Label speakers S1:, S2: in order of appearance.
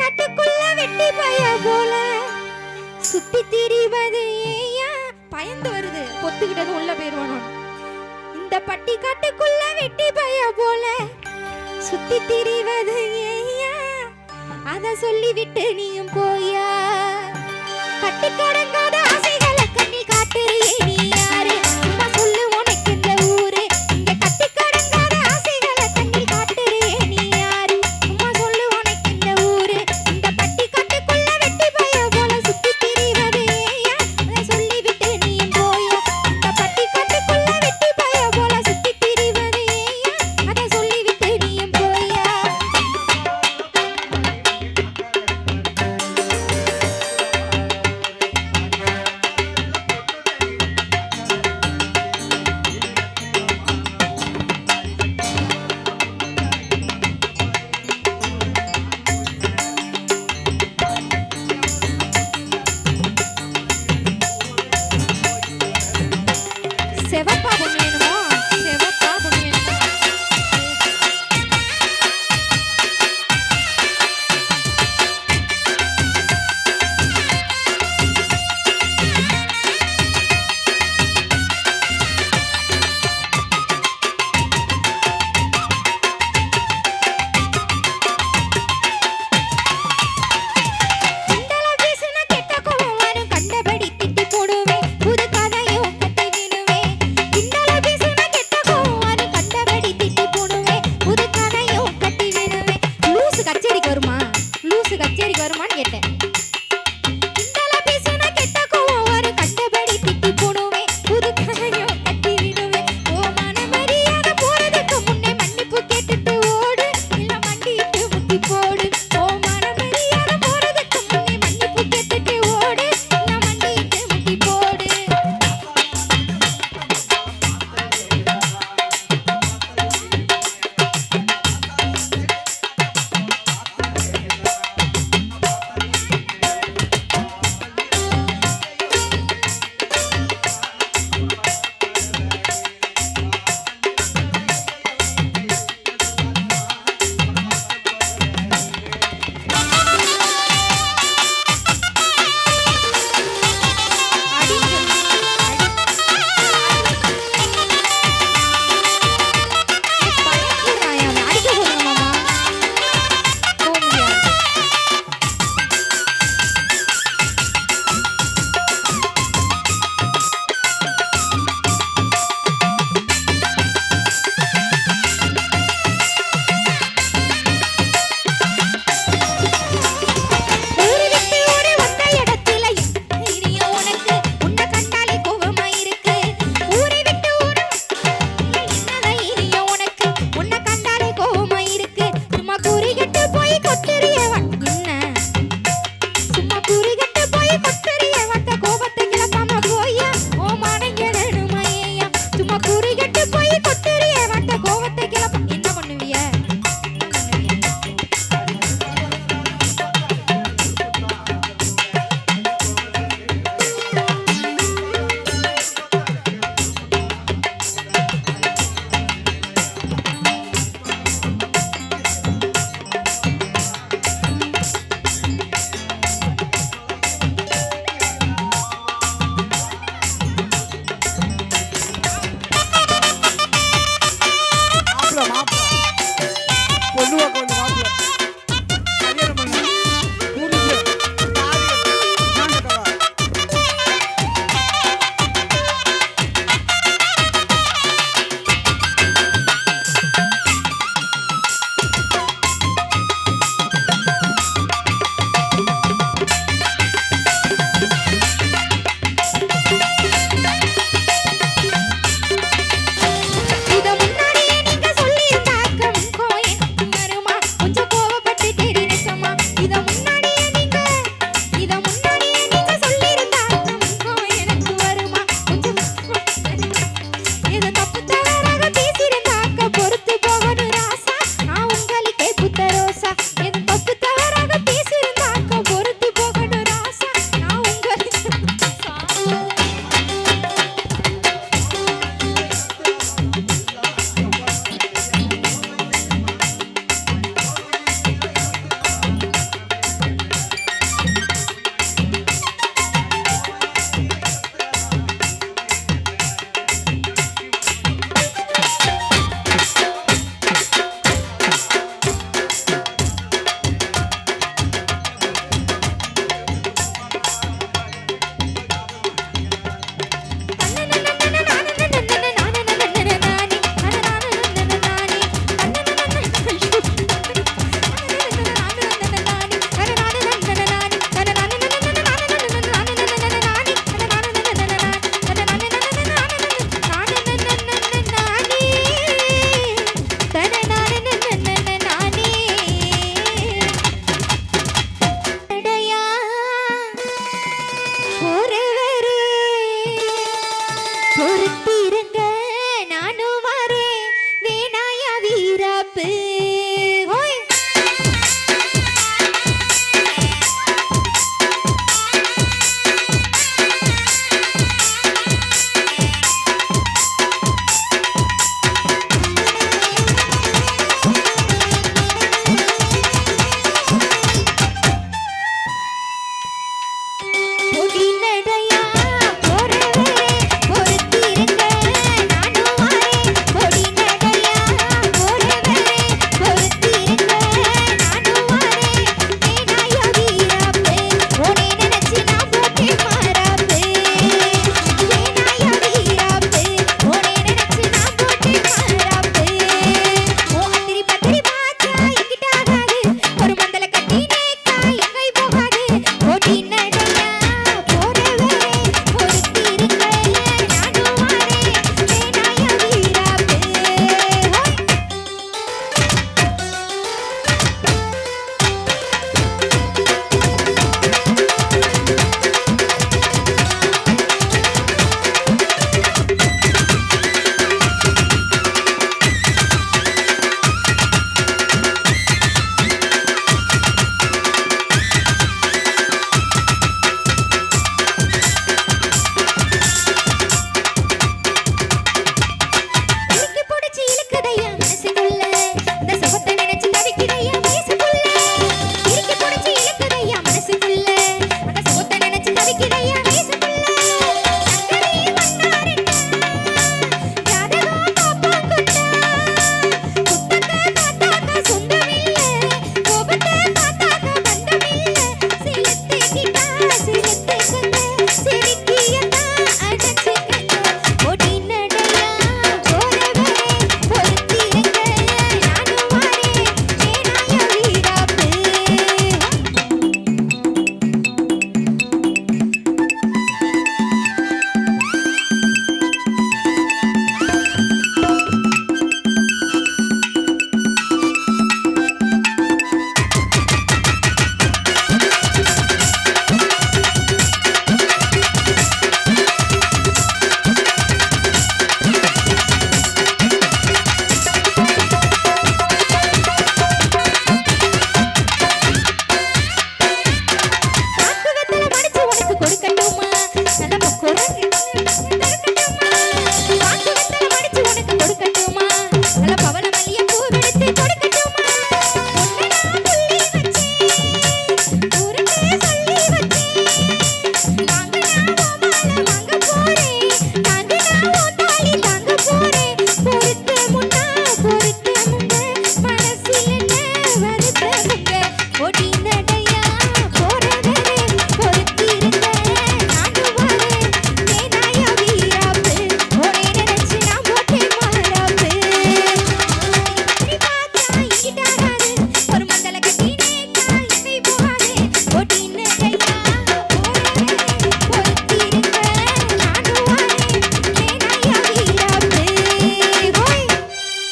S1: காட்டுக்குள்ள வெட்டி பய போல. சுத்தி திரிவது ஏயா பயந்து வருது. பொத்துக்கிட்டது உள்ள போயிருவானோம் இந்த பட்டி காட்டுக்குள்ள வெட்டி பய போல. சுத்தி திரிவது ஏயா அத சொல்லிவிட்டு நீயும் போயா?